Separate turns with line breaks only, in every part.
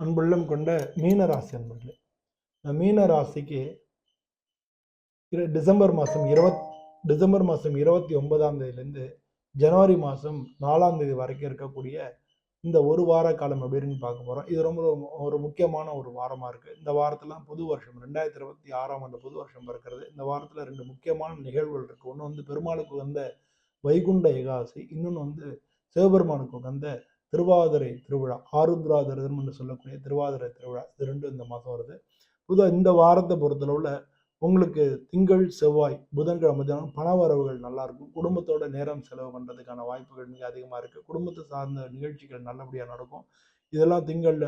அன்புள்ளம் கொண்ட மீனராசி அன்பர்களே இந்த மீனராசிக்கு டிசம்பர் மாதம் இருபத் டிசம்பர் மாதம் இருபத்தி ஒன்பதாம் தேதியிலேருந்து ஜனவரி மாதம் நாலாம் தேதி வரைக்கும் இருக்கக்கூடிய இந்த ஒரு வார காலம் எப்படின்னு பார்க்க போகிறோம் இது ரொம்ப ஒரு முக்கியமான ஒரு வாரமாக இருக்குது இந்த வாரத்தில் புது வருஷம் ரெண்டாயிரத்தி இருபத்தி ஆறாம் ஆண்டு புது வருஷம் பிறக்கிறது. இந்த வாரத்தில் ரெண்டு முக்கியமான நிகழ்வுகள் இருக்குது ஒன்று வந்து பெருமாளுக்கு வந்த வைகுண்ட ஏகாசி இன்னொன்று வந்து சிவபெருமானுக்கு வந்த திருவாதிரை திருவிழா ஆருத்ராதரம் என்று சொல்லக்கூடிய திருவாதிரை திருவிழா இது ரெண்டும் இந்த மாதம் வருது. புத இந்த வாரத்தை பொறுத்தளவில் உங்களுக்கு திங்கள் செவ்வாய் புதன்கிழமை மத்தியானம் பண வரவுகள் நல்லா இருக்கும். குடும்பத்தோட நேரம் செலவு பண்ணுறதுக்கான வாய்ப்புகள் மிக அதிகமாக இருக்குது குடும்பத்தை சார்ந்த நிகழ்ச்சிகள் நல்லபடியாக நடக்கும். இதெல்லாம் திங்கள்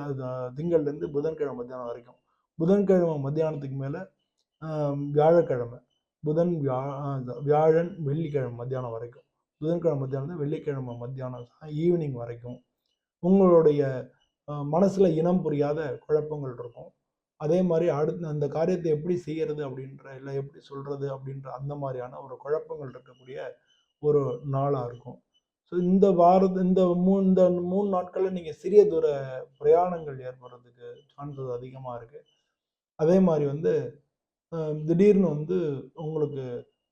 திங்கள்லேருந்து புதன்கிழமை மத்தியானம் வரைக்கும். புதன்கிழமை மத்தியானத்துக்கு மேலே வியாழக்கிழமை புதன் வியா வியாழன் வெள்ளிக்கிழமை மத்தியானம் வரைக்கும். புதன்கிழமை மத்தியானம் வெள்ளிக்கிழமை மத்தியானம் ஈவினிங் வரைக்கும். உங்களுடைய மனசில் இனம் புரியாத குழப்பங்கள் இருக்கும். அதே மாதிரி அடுத்து அந்த காரியத்தை எப்படி செய்யறது அப்படின்ற இல்லை எப்படி சொல்கிறது அப்படின்ற அந்த மாதிரியான ஒரு குழப்பங்கள் இருக்கக்கூடிய ஒரு நாளாக இருக்கும். ஸோ இந்த வாரத்து இந்த மூ இந்த மூணு நாட்களில் நீங்கள் சிறிய தூர பிரயாணங்கள் ஏற்படுறதுக்கு சான்சஸ் அதிகமாக இருக்குது அதே மாதிரி வந்து திடீர்னு வந்து உங்களுக்கு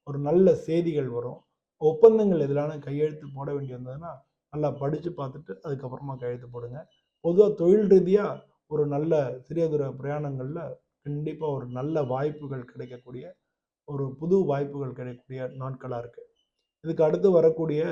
ஒரு நல்ல செய்திகள் வரும். ஒப்பந்தங்கள் எதிலான கையெழுத்து போட வேண்டி வந்ததுன்னா நல்லா படித்து பார்த்துட்டு அதுக்கப்புறமா கையெழுத்து போடுங்க. பொதுவாக தொழில் ரீதியாக ஒரு நல்ல சிறிய தூர பிரயாணங்களில் கண்டிப்பாக ஒரு நல்ல வாய்ப்புகள் கிடைக்கக்கூடிய ஒரு புது வாய்ப்புகள் கிடைக்கக்கூடிய நாட்களாக இருக்குது இதுக்கு அடுத்து வரக்கூடிய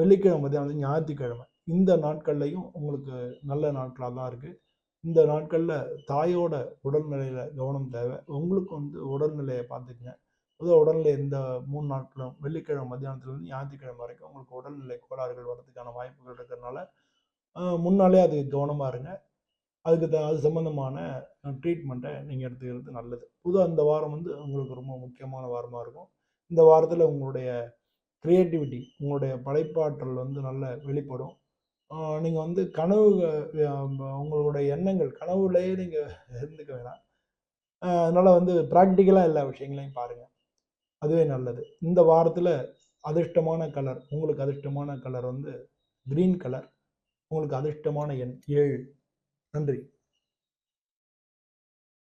வெள்ளிக்கிழமை தான் வந்து ஞாயிற்றுக்கிழமை. இந்த நாட்கள்லையும் உங்களுக்கு நல்ல நாட்களாக தான் இருக்குது இந்த நாட்களில் தாயோட உடல்நிலையில் கவனம் தேவை. உங்களுக்கு வந்து உடல்நிலையை பார்த்துக்குங்க. பொதுவாக உடல்நிலை இந்த மூணு நாட்களும் வெள்ளிக்கிழமை மத்தியானத்துலேருந்து ஞாயிற்றுக்கிழமை வரைக்கும் உங்களுக்கு உடல்நிலை கோளாறுகள் வர்றதுக்கான வாய்ப்புகள் இருக்கிறதுனால முன்னாலே அது கவனமாக இருங்க. அதுக்கு த அது சம்மந்தமான ட்ரீட்மெண்ட்டை நீங்கள் எடுத்துக்கிறது நல்லது. புது அந்த வாரம் வந்து உங்களுக்கு ரொம்ப முக்கியமான வாரமாக இருக்கும். இந்த வாரத்தில் உங்களுடைய க்ரியேட்டிவிட்டி உங்களுடைய படைப்பாற்றல் வந்து நல்ல வெளிப்படும். நீங்கள் வந்து கனவு உங்களுடைய எண்ணங்கள் கனவுலேயே நீங்கள் இருந்துக்க வேணாம். அதனால் வந்து ப்ராக்டிக்கலாக எல்லா விஷயங்களையும் பாருங்கள் அதுவே நல்லது. இந்த வாரத்தில் அதிர்ஷ்டமான கலர் உங்களுக்கு அதிர்ஷ்டமான கலர் வந்து க்ரீன் கலர் உங்களுக்கு அதிர்ஷ்டமான எண் ஏழு. நன்றி.